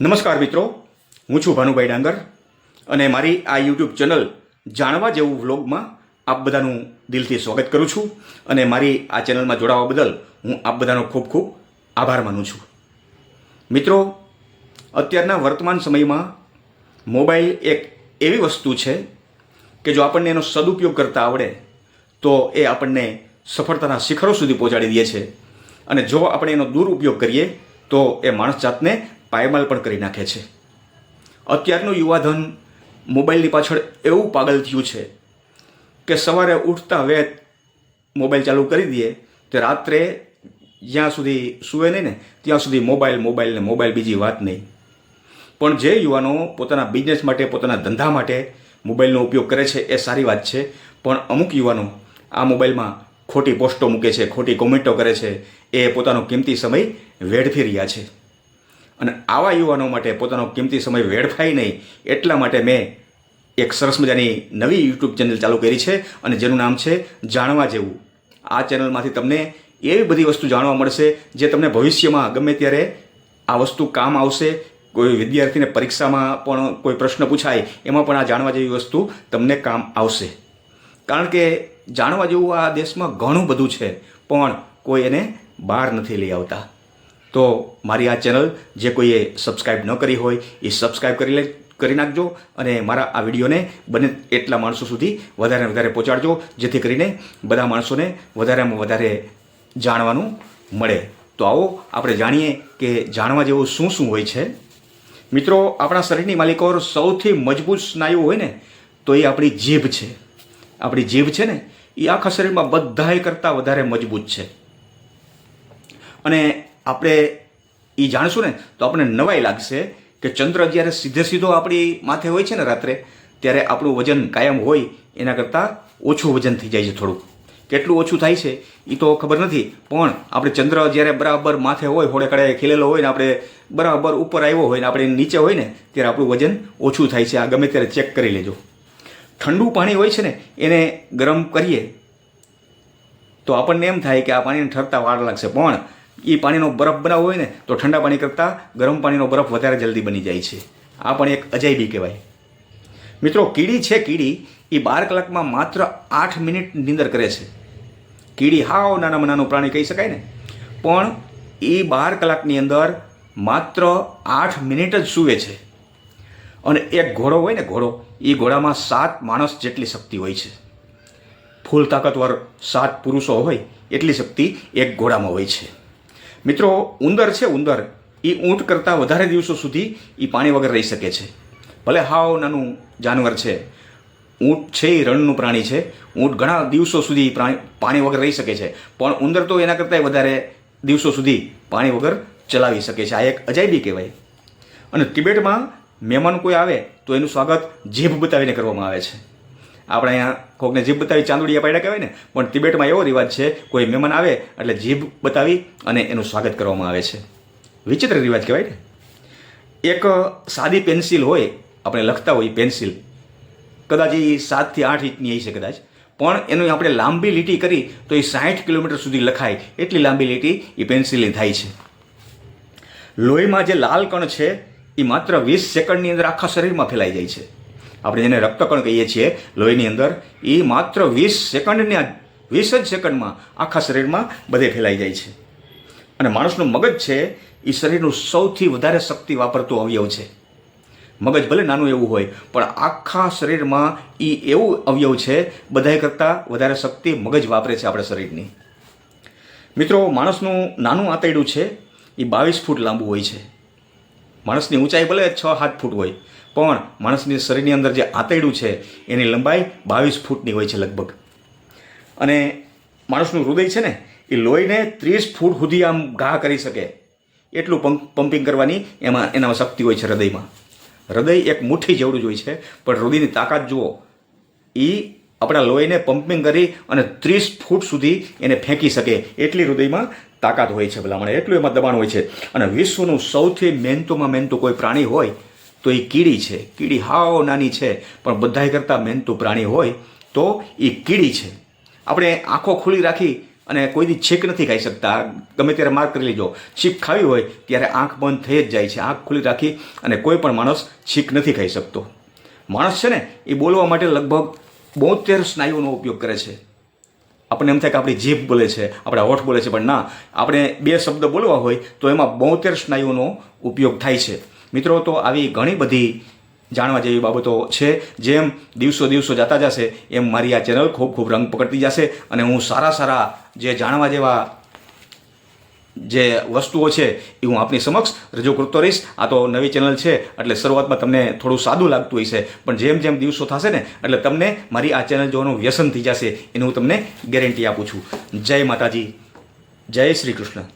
નમસ્કાર મિત્રો, હું છું ભાનુભાઈ ડાંગર અને મારી આ યુટ્યુબ ચેનલ જાણવા જેવું વ્લોગમાં આપ બધાનું દિલથી સ્વાગત કરું છું અને મારી આ ચેનલમાં જોડાવા બદલ હું આપ બધાનો ખૂબ ખૂબ આભાર માનું છું. મિત્રો, અત્યારના વર્તમાન સમયમાં મોબાઈલ એક એવી વસ્તુ છે કે જો આપણને એનો સદુપયોગ કરતા આવડે, તો એ આપણને સફળતાના શિખરો સુધી પહોંચાડી દે છે. અને જો આપણે એનો દુરુપયોગ કરીએ, તો એ માણસ જાતને પાયમાલ પણ કરી નાખે છે. અત્યારનું યુવાધન મોબાઈલની પાછળ એવું પાગલ થયું છે કે સવારે ઉઠતા વેત મોબાઈલ ચાલુ કરી દઈએ તો રાત્રે જ્યાં સુધી સૂવે નહીં ને, ત્યાં સુધી મોબાઈલ મોબાઈલ ને મોબાઈલ બીજી વાત નહીં. પણ જે યુવાનો પોતાના બિઝનેસ માટે, પોતાના ધંધા માટે મોબાઈલનો ઉપયોગ કરે છે એ સારી વાત છે. પણ અમુક યુવાનો આ મોબાઈલમાં ખોટી પોસ્ટો મૂકે છે, ખોટી કોમેન્ટો કરે છે. એ પોતાનો કિંમતી સમય વેડફી રહ્યા છે. અને આવા યુવાનો માટે પોતાનો કિંમતી સમય વેડફાય નહીં, એટલા માટે મેં એક સરસ મજાની નવી યુટ્યુબ ચેનલ ચાલુ કરી છે અને જેનું નામ છે જાણવા જેવું. આ ચેનલમાંથી તમને એવી બધી વસ્તુ જાણવા મળશે જે તમને ભવિષ્યમાં ગમે ત્યારે આ વસ્તુ કામ આવશે. કોઈ વિદ્યાર્થીને પરીક્ષામાં પણ કોઈ પ્રશ્ન પૂછાય, એમાં પણ આ જાણવા જેવી વસ્તુ તમને કામ આવશે. કારણ કે જાણવા જેવું આ દેશમાં ઘણું બધું છે, પણ કોઈ એને બહાર નથી લઈ આવતા. તો મારી આ ચેનલ જે કોઈએ સબસ્ક્રાઈબ ન કરી હોય, એ સબસ્ક્રાઈબ કરી લે, કરી નાખજો અને મારા આ વિડીયોને બને એટલા માણસો સુધી વધારે વધારે પહોંચાડજો, જેથી કરીને બધા માણસોને વધારેમાં વધારે જાણવાનું મળે. તો આવો આપણે જાણીએ કે જાણવા જેવું શું શું હોય છે. મિત્રો, આપણા શરીરની માલિકો સૌથી મજબૂત સ્નાયુ હોય ને, તો એ આપણી જીભ છે. આપણી જીભ છે ને, એ આખા શરીરમાં બધાએ કરતાં વધારે મજબૂત છે. અને આપણે એ જાણશું ને, તો આપણને નવાઈ લાગશે કે ચંદ્ર જ્યારે સીધે સીધો આપણી માથે હોય છે ને રાત્રે, ત્યારે આપણું વજન કાયમ હોય, એના કરતાં ઓછું વજન થઈ જાય છે થોડુંક. કેટલું ઓછું થાય છે, એ તો ખબર નથી, પણ આપણે ચંદ્ર જ્યારે બરાબર માથે હોય, હોડે કડે ખીલેલો હોય ને આપણે બરાબર ઉપર આવ્યો હોય ને આપણે નીચે હોય ને, ત્યારે આપણું વજન ઓછું થાય છે. આ ગમે ત્યારે ચેક કરી લેજો. ઠંડુ પાણી હોય છે ને, એને ગરમ કરીએ, તો આપણને એમ થાય કે આ પાણીને ઠરતા વાર લાગશે. પણ એ પાણીનો બરફ બનાવવો હોય ને, તો ઠંડા પાણી કરતાં ગરમ પાણીનો બરફ વધારે જલ્દી બની જાય છે. આ પણ એક અજાયબી કહેવાય. મિત્રો, કીડી છે કીડી એ બાર કલાકમાં માત્ર આઠ મિનિટ નીંદર કરે છે. કીડી હાવ નાનામાં નાનું પ્રાણી કહી શકાય ને. પણ એ બાર કલાકની અંદર માત્ર આઠ મિનિટ જ સૂવે છે. અને એક ઘોડો હોય ને ઘોડો એ ઘોડામાં સાત માણસ જેટલી શક્તિ હોય છે. ફૂલ તાકાતવર સાત પુરુષો હોય, એટલી શક્તિ એક ઘોડામાં હોય છે. મિત્રો, ઉંદર છે ઉંદર. એ ઊંટ કરતાં વધારે દિવસો સુધી એ પાણી વગર રહી શકે છે. ભલે હાવ નાનું જાનવર છે. ઊંટ છે એ રણનું પ્રાણી છે. ઊંટ ઘણા દિવસો સુધી પ્રાણી, પાણી વગર રહી શકે છે. પણ ઉંદર તો એના કરતાંય વધારે દિવસો સુધી પાણી વગર ચલાવી શકે છે. આ એક અજાયબી કહેવાય. અને તિબેટમાં મહેમાન કોઈ આવે તો એનું સ્વાગત જીભ બતાવીને કરવામાં આવે છે. આપણે અહીંયા કોકને જીભ બતાવી ચાંદુડિયા પાડ્યા કહેવાય ને, પણ તિબેટમાં એવો રિવાજ છે, કોઈ મહેમાન આવે એટલે જીભ બતાવી અને એનું સ્વાગત કરવામાં આવે છે. વિચિત્ર રિવાજ કહેવાય ને. એક સાદી પેન્સિલ હોય, આપણે લખતા હોય પેન્સિલ. કદાચ એ સાતથી આઠ ઇંચની હશે કદાચ, પણ એનું આપણે લાંબી લીટી કરી તો એ સાઠ કિલોમીટર સુધી લખાય. એટલી લાંબી લીટી એ પેન્સિલની થાય છે. લોહીમાં જે લાલ કણ છે એ માત્ર વીસ સેકન્ડની અંદર આખા શરીરમાં ફેલાઈ જાય છે. આપણે જેને રક્તકણ કહીએ છીએ, લોહીની અંદર એ માત્ર વીસ સેકન્ડની વીસ જ સેકન્ડમાં આખા શરીરમાં બધે ફેલાઈ જાય છે. અને માણસનું મગજ છે એ શરીરનું સૌથી વધારે શક્તિ વાપરતું અવયવ છે. મગજ ભલે નાનું એવું હોય, પણ આખા શરીરમાં એ એવું અવયવ છે, બધાય કરતાં વધારે શક્તિ મગજ વાપરે છે આપણા શરીરની. મિત્રો, માણસનું નાનું આંતરડું છે એ બાવીસ ફૂટ લાંબુ હોય છે. માણસની ઊંચાઈ ભલે છ સાત ફૂટ હોય, પણ માણસની શરીરની અંદર જે આંતરડું છે, એની લંબાઈ બાવીસ ફૂટની હોય છે લગભગ. અને માણસનું હૃદય છે ને, એ લોહીને ત્રીસ ફૂટ સુધી આમ ઘા કરી શકે. એટલું પંપ પમ્પિંગ કરવાની એમાં, એનામાં શક્તિ હોય છે હૃદયમાં. હૃદય એક મુઠ્ઠી જેવડું જ હોય છે, પણ હૃદયની તાકાત જુઓ. એ આપણા લોહીને પમ્પિંગ કરી અને ત્રીસ ફૂટ સુધી એને ફેંકી શકે. એટલી હૃદયમાં તાકાત હોય છે ભલામણ. એટલું એમાં દબાણ હોય છે. અને વિશ્વનું સૌથી મહેનતુમાં મહેનતું કોઈ પ્રાણી હોય તો એ કીડી છે. કીડી હાવ નાની છે, પણ બધાય કરતાં મહેનતું પ્રાણી હોય તો એ કીડી છે. આપણે આંખો ખુલ્લી રાખી અને કોઈ દી છીક નથી ખાઈ શકતા. ગમે ત્યારે માર્ક કરી લેજો. છીક ખાવી હોય ત્યારે આંખ બંધ થઈ જ જાય છે. આંખ ખુલ્લી રાખી અને કોઈ પણ માણસ છીક નથી ખાઈ શકતો. માણસ છે ને, એ બોલવા માટે લગભગ બોતેર સ્નાયુઓનો ઉપયોગ કરે છે. આપણને એમ થાય કે આપણી જીભ બોલે છે, આપણા હોઠ બોલે છે, પણ ના, આપણે બે શબ્દ બોલવા હોય તો એમાં બોતેર સ્નાયુઓનો ઉપયોગ થાય છે. મિત્રો, તો આવી ઘણી બધી જાણવા જેવી બાબતો છે, જેમ દિવસો દિવસો જતા જશે, એમ મારી આ ચેનલ ખૂબ ખૂબ રંગ પકડતી જશે અને હું સારા સારા જે જાણવા જેવા જે વસ્તુઓ છે એ હું આપની સમક્ષ રજૂ કરતો રહીશ. આ તો નવી ચેનલ છે, એટલે શરૂઆતમાં તમને થોડું સાદું લાગતું હશે, પણ જેમ જેમ દિવસો થશે ને, એટલે તમને મારી આ ચેનલ જોવાનું વ્યસન થઈ જશે, એનું હું તમને ગેરંટી આપું છું. જય માતાજી. જય શ્રી કૃષ્ણ.